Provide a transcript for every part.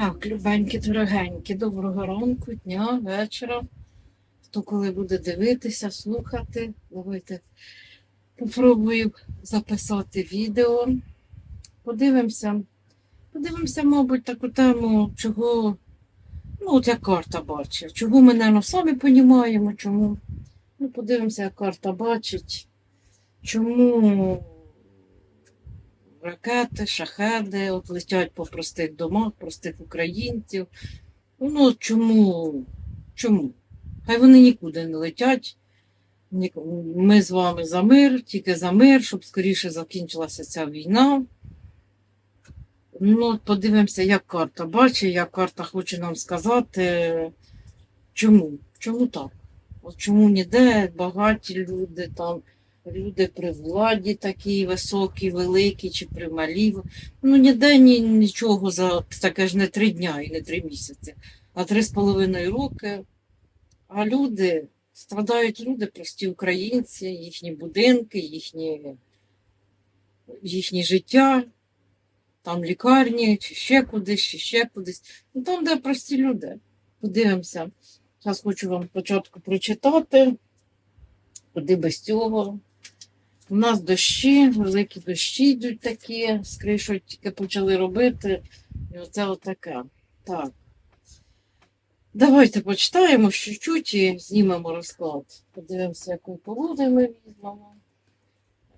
Так, любенькі, дорогенькі, доброго ранку, дня, вечора. Хто коли буде дивитися, слухати, давайте попробую записати відео. Подивимося. Подивимося, мабуть, таку тему, чого, ну, от як карта бачить. Чого ми, мабуть, самі розуміємо, чому. Ну, подивимося, як карта бачить, чому ракети, шахеди от летять по простих домах, простих українців. Ну, чому? Чому? Хай вони нікуди не летять. Ми з вами за мир, тільки за мир, щоб скоріше закінчилася ця війна. Ну, подивимося, як карта бачить, як карта хоче нам сказати, чому? Чому так? От чому ніде багаті люди, там, люди при владі такі високі, великі чи при малі. Ну, ніде ні, нічого за таке ж не три дня і не три місяці, а три з половиною роки. А люди, страдають люди, прості українці, їхні будинки, їхні, їхнє життя, там лікарні, чи ще кудись, чи ще кудись. Ну там, де прості люди. Подивимося. Зараз хочу вам спочатку прочитати, куди без цього. У нас дощі, великі дощі йдуть такі, з тільки почали робити. І оце отаке. Так. Давайте почитаємо чуть-чуть і знімемо розклад. Подивимося, якої погоди ми візьмемо.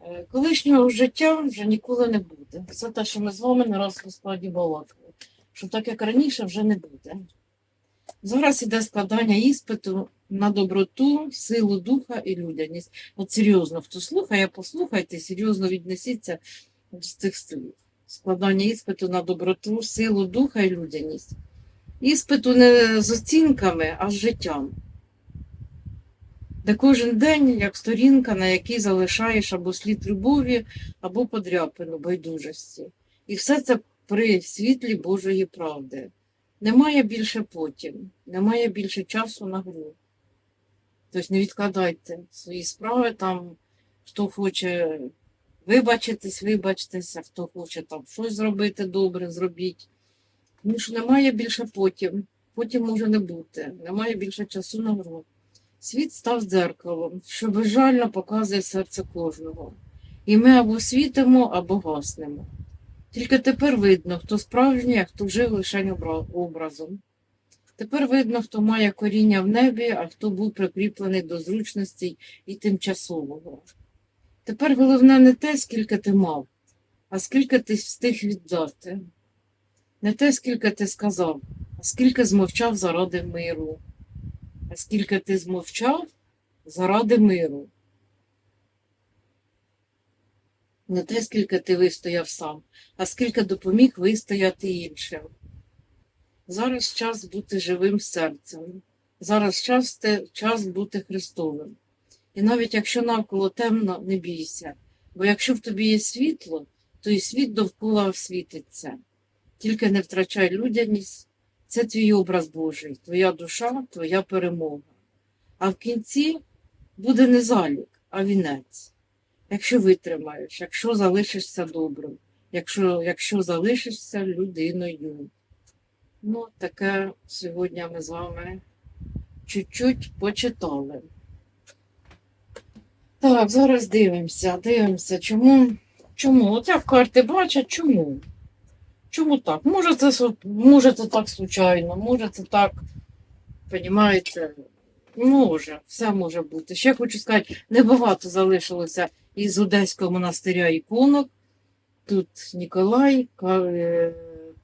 Е, Колишнього життя вже ніколи не буде. Це те, що ми з вами не раз в розкладі балакали. Що так, як раніше, вже не буде. Зараз іде складання іспиту на доброту, силу духа і людяність. От серйозно, хто слухає, послухайте, серйозно віднесіться до цих слів. Складання іспиту на доброту, силу духа і людяність. Іспиту не з оцінками, а з життям. Де кожен день, як сторінка, на якій залишаєш або слід любові, або подряпину байдужості. І все це при світлі Божої правди. Немає більше потім, немає більше часу на гру. Тобто не відкладайте свої справи там, хто хоче вибачитись, вибачтеся, хто хоче там щось зробити добре, зробіть. Тому що немає більше потім. Потім може не бути. Немає більше часу на гру. Світ став дзеркалом, що безжально показує серце кожного. І ми або світимо, або гаснемо. Тільки тепер видно, хто справжній, а хто жив лише образом. Тепер видно, хто має коріння в небі, а хто був прикріплений до зручностей і тимчасового. Тепер головне не те, скільки ти мав, а скільки ти встиг віддати. Не те, скільки ти сказав, а скільки змовчав заради миру. А скільки ти змовчав заради миру. Не те, скільки ти вистояв сам, а скільки допоміг вистояти іншим. Зараз час бути живим серцем. Зараз час, час бути Христовим. І навіть якщо навколо темно, не бійся, бо якщо в тобі є світло, то і світ довкола освітиться. Тільки не втрачай людяність, це твій образ Божий, твоя душа, твоя перемога. А в кінці буде не залік, а вінець. Якщо витримаєш, якщо залишишся добрим, якщо, якщо залишишся людиною. Ну, таке сьогодні ми з вами чуть-чуть почитали. Так, зараз дивимося, дивимося, чому, чому, от як карти бачать, чому? Чому так? Може це, може це так случайно, може це так, понімаєте, може, все може бути. Ще хочу сказати, небагато залишилося із Одеського монастиря іконок. Тут Ніколай, е,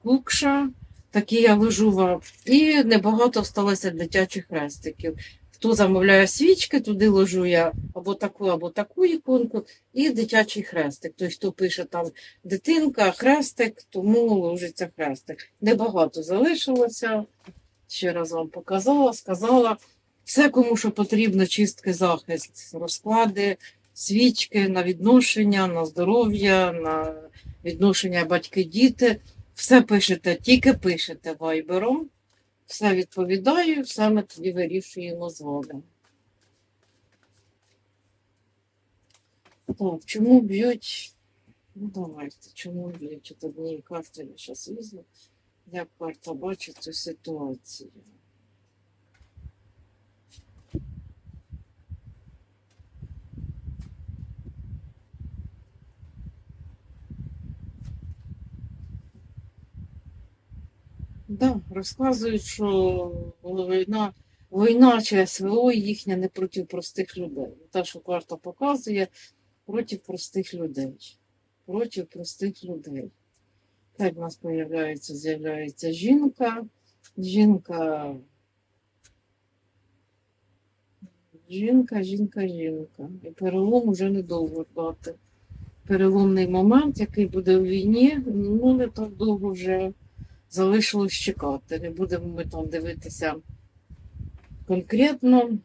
Кукша, такий я вижував, і небагато сталося дитячих хрестиків. Хто замовляє свічки, туди ложу я або таку, або таку іконку, і дитячий хрестик. Тобто, хто пише там дитинка, хрестик, тому ложиться хрестик. Небагато залишилося. Ще раз вам показала, сказала. Все, кому що потрібно, чистки, захист, розклади, свічки на відношення, на здоров'я, на відношення батьки-діти. Все пишете, тільки пишете вайбером. Все відповідаю, все ми тоді вирішуємо з вами. Так, чому б'ють? Ну, давайте, чому б'ють? От однієї карти я зараз візьму. Як карта бачить цю ситуацію? Да, розказують, що війна, війна чи СВО їхня не проти простих людей. Те, що карта показує, проти простих людей. Проти простих людей. Так в нас з'являється, з'являється жінка. Жінка. Жінка, жінка, жінка. І перелом уже недовго ждати. Переломний момент, який буде в війні, ну не так довго вже залишилось чекати. Не будемо ми там дивитися конкретно.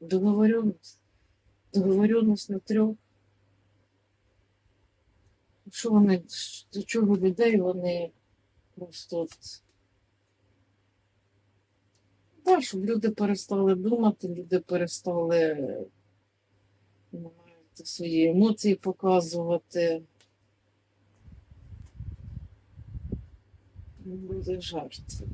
Договоренность. Договоренность на трьох. Що вони, до чого людей вони просто. Так, щоб люди перестали думати, люди перестали ну, свої емоції показувати. Буде жертви.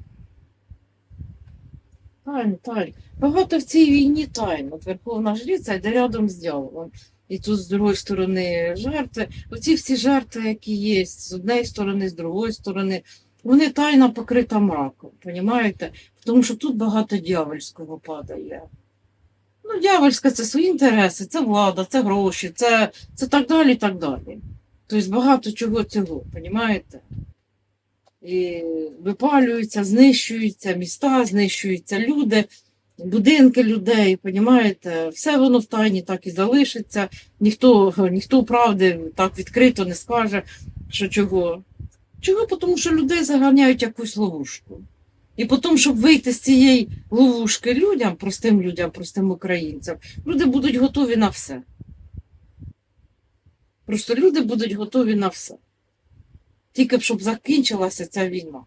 Тайн, тайн. Багато в цій війні тайн. От Верховна Жриця йде рядом з дьяволом. І тут з другої сторони жертви. Оці всі жертви, які є, з однієї сторони, з другої сторони, вони тайна покрита мраком, понімаєте? Тому що тут багато дьявольського падає. Ну, дьявольська це свої інтереси, це влада, це гроші, це, це так далі, так далі. Тобто багато чого цього, понімаєте? Випалюються, знищуються міста, знищуються люди, будинки людей, понімаєте? Все воно в тайні так і залишиться. Ніхто, ніхто правди так відкрито не скаже, що чого. Чого? Тому що людей заганяють якусь ловушку. І потім, щоб вийти з цієї ловушки людям, простим людям, простим українцям, люди будуть готові на все. Просто люди будуть готові на все. Тільки б щоб закінчилася ця війна.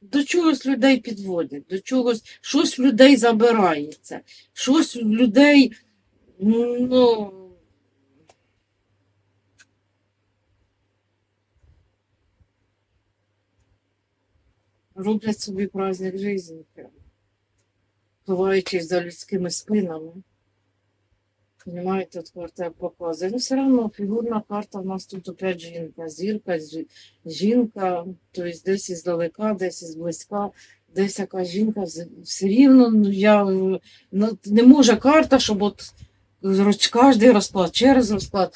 До чогось людей підводять, до чогось щось в людей забирається, щось в людей, ну. Роблять собі праздник життя, ховаючись за людськими спинами. Понимаете, от карта показує. Ну, все одно фігурна карта в нас тут опять жінка, зірка, жі- жінка, тобто десь іздалека, десь ізблизька, десь яка жінка, все рівно ну, я, ну, не може карта, щоб от кожний розклад, через розклад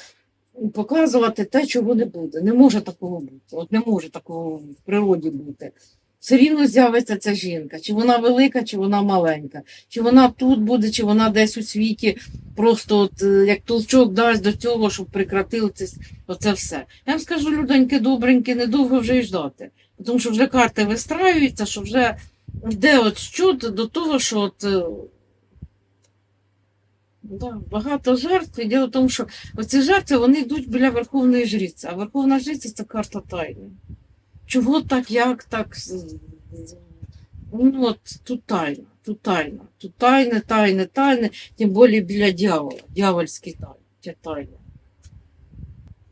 показувати те, чого не буде. Не може такого бути. От не може такого в природі бути. Все рівно з'явиться ця жінка, чи вона велика, чи вона маленька, чи вона тут буде, чи вона десь у світі просто от, е, як толчок дасть до цього, щоб прекратили оце все. Я вам скажу, людоньки добренькі, недовго вже й ждати. Тому що вже карти вистраюються, що вже йде от щот до того, що от, е, да, багато жертв. І діло в тому, що оці жертви вони йдуть біля Верховної Жриці, а Верховна Жриця це карта тайни. Чого так, як так? Ну, от тут тайна, тут тайна, тут тайне, тайне, тайне, тим більше біля дьявола, дьявольські тайни, ті тайни.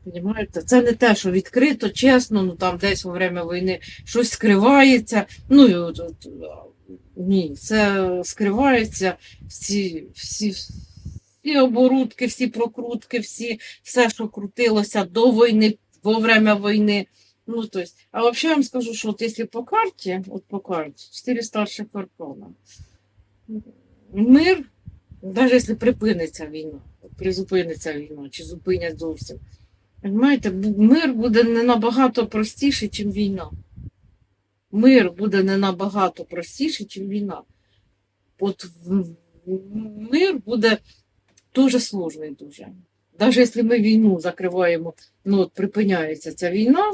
Понимаєте? Це не те, що відкрито, чесно, ну там десь во время війни щось скривається. Ну, і от, от, ні, це скривається, всі, всі, всі оборудки, всі прокрутки, всі, все, що крутилося до війни, во время війни. Ну, то есть, а вообще я вам скажу, что вот если по карте, вот по карте, четыре старших аркана, мир, навіть якщо припиниться війна, призупиниться війна, чи зупинять зовсім, Понимаєте, мир буде не набагато простіший, ніж війна. Мир буде не набагато простіший, ніж війна. От мир буде дуже сложний дуже. Навіть якщо ми війну закриваємо, ну от припиняється ця війна,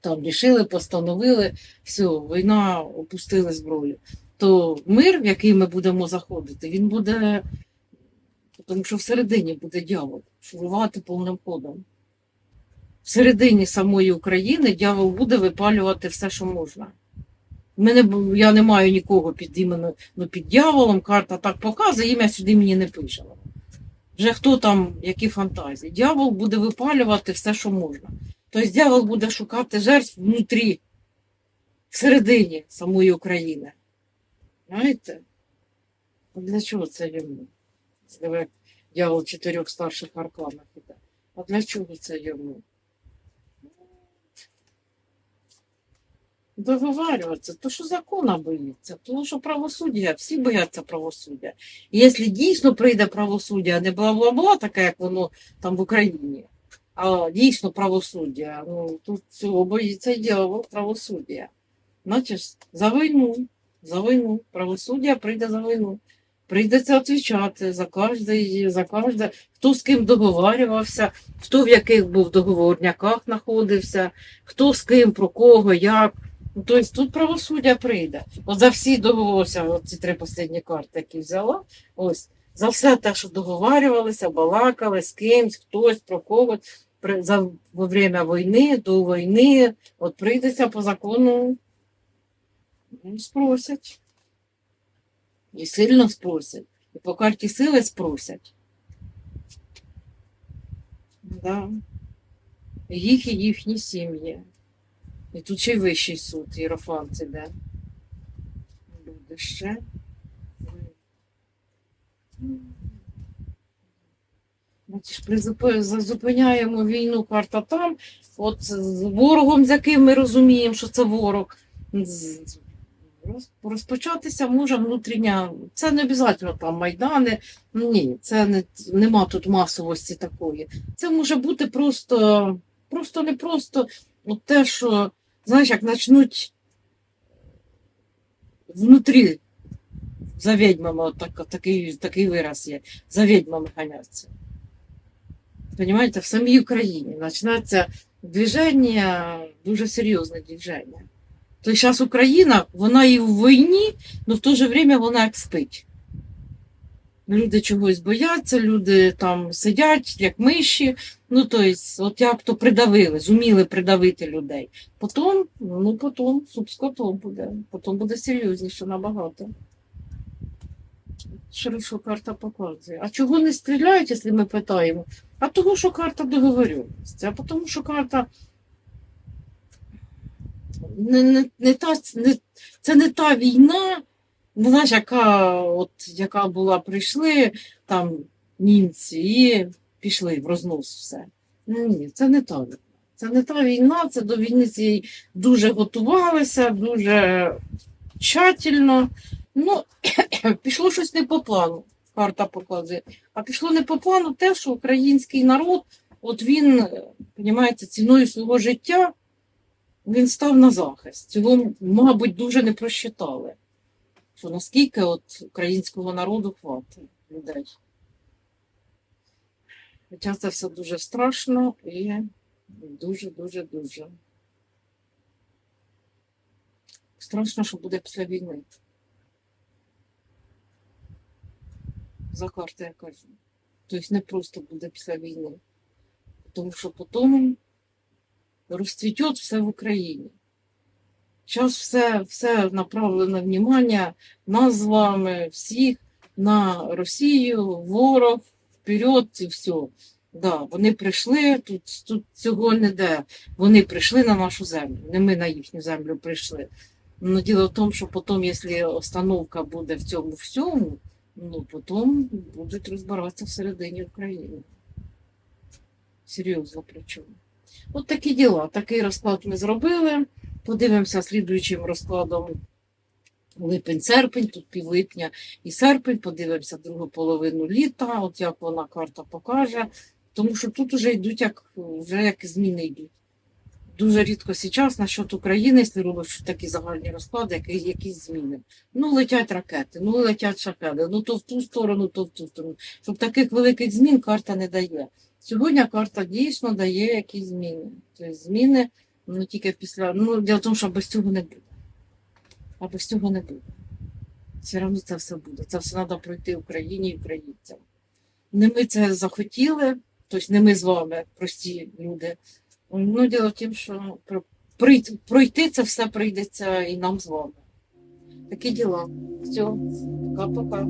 там рішили, постановили, все, війна опустили зброю. То мир, в який ми будемо заходити, він буде, тому що всередині буде дьявол, шурувати повним ходом. Всередині самої України дьявол буде випалювати все, що можна. Мене, я не маю нікого під іменем, ну, під дьяволом, карта так показує, ім'я сюди мені не пише. Вже хто там, які фантазії. Дьявол буде випалювати все, що можна. Тобто дьявол буде шукати жертв внутрі, всередині самої України. Знаєте? А для чого це йому? Диви, Дьявол чотирьох старших арканах. А для чого це йому? Договарюватися, то що закона боїться, тому що правосуддя, всі бояться правосуддя. І якщо дійсно прийде правосуддя, а не бла-бла-бла, таке, як воно там в Україні, а дійсно правосуддя, ну тут цього боїться і дьявол правосуддя. Значить, за війну, за війну, правосуддя прийде за війну. Прийдеться відповідати за кожне, за кожне, хто з ким договарювався, хто в яких був договорняках знаходився, хто з ким, про кого, як. Ну, тобто тут правосуддя прийде. От за всі договорся, ці три останні карти, які взяла, ось, за все те, що договарювалися, балакали з кимсь, хтось, про когось, за, во время війни, до війни, от прийдеться по закону, ну, спросять. І сильно спросять. І по карті сили спросять. Да. Їх і їхні сім'ї. І тут ще й вищий суд, Єрофант іде. Буде ще. Зупиняємо війну карта там. От з ворогом, з яким ми розуміємо, що це ворог. Розпочатися може внутрішня. Це не обов'язково там майдани. Ні, це не нема тут масовості такої. Це може бути просто, просто не просто от те, що знаєш, як почнуть внутрі за відьмами, от так, такий, такий вираз є, за відьмами ганяться. Понимаете, в самій Україні почнеться движення, дуже серйозне движення. То зараз Україна, вона і в війні, але в то же время вона як спить. Люди чогось бояться, люди там сидять, як миші. Ну, тобто, от як то придавили, зуміли придавити людей. Потім, ну потім суп з котом буде. Потім буде серйозніше набагато. Хорошо, карта показує. А чого не стріляють, якщо ми питаємо? А того, що карта договорюваності, а тому, що карта не, не, не та, не, це не та війна, не знаєш, яка, от, яка була, прийшли там німці і пішли в рознос все. Ну, Ні, це не та війна. Це не та війна, це до війни цієї дуже готувалися, дуже тщательно. Ну, пішло щось не по плану, карта показує. А пішло не по плану те, що український народ, от він, розумієте, ціною свого життя, він став на захист. Цього, мабуть, дуже не просчитали. Що наскільки от українського народу хватить людей. Хоча це все дуже страшно і дуже-дуже-дуже. Страшно, що буде після війни. За карти я кажу. Тобто не просто буде після війни. Тому що потім розцвітет все в Україні. Зараз все, все направлено внимання нас з вами, всіх на Росію, ворог, вперед і все. Да, вони прийшли, тут, тут цього не де. Вони прийшли на нашу землю, не ми на їхню землю прийшли. Но діло в тому, що потім, якщо остановка буде в цьому всьому, ну потім будуть розбиратися всередині України. Серйозно причому. От такі діла. Такий розклад ми зробили. Подивимося слідуючим розкладом липень-серпень, тут півлипня і серпень, подивимося другу половину літа, от як вона карта покаже. Тому що тут вже йдуть як, вже як зміни йдуть. Дуже рідко зараз насчет України, якщо робиш такі загальні розклади, які, якісь зміни. Ну, летять ракети, ну летять шахеди, ну то в ту сторону, то в ту сторону. Щоб таких великих змін карта не дає. Сьогодні карта дійсно дає якісь зміни. Тобто зміни ну, тільки після. Ну, діло в тому, що без цього не буде. А без цього не буде. Все одно це все буде. Це все треба пройти Україні і українцям. Не ми це захотіли, тобто не ми з вами, прості люди. Ну, діло в тім, що пройти, пройти це все прийдеться і нам з вами. Такі діла. Все, пока-пока.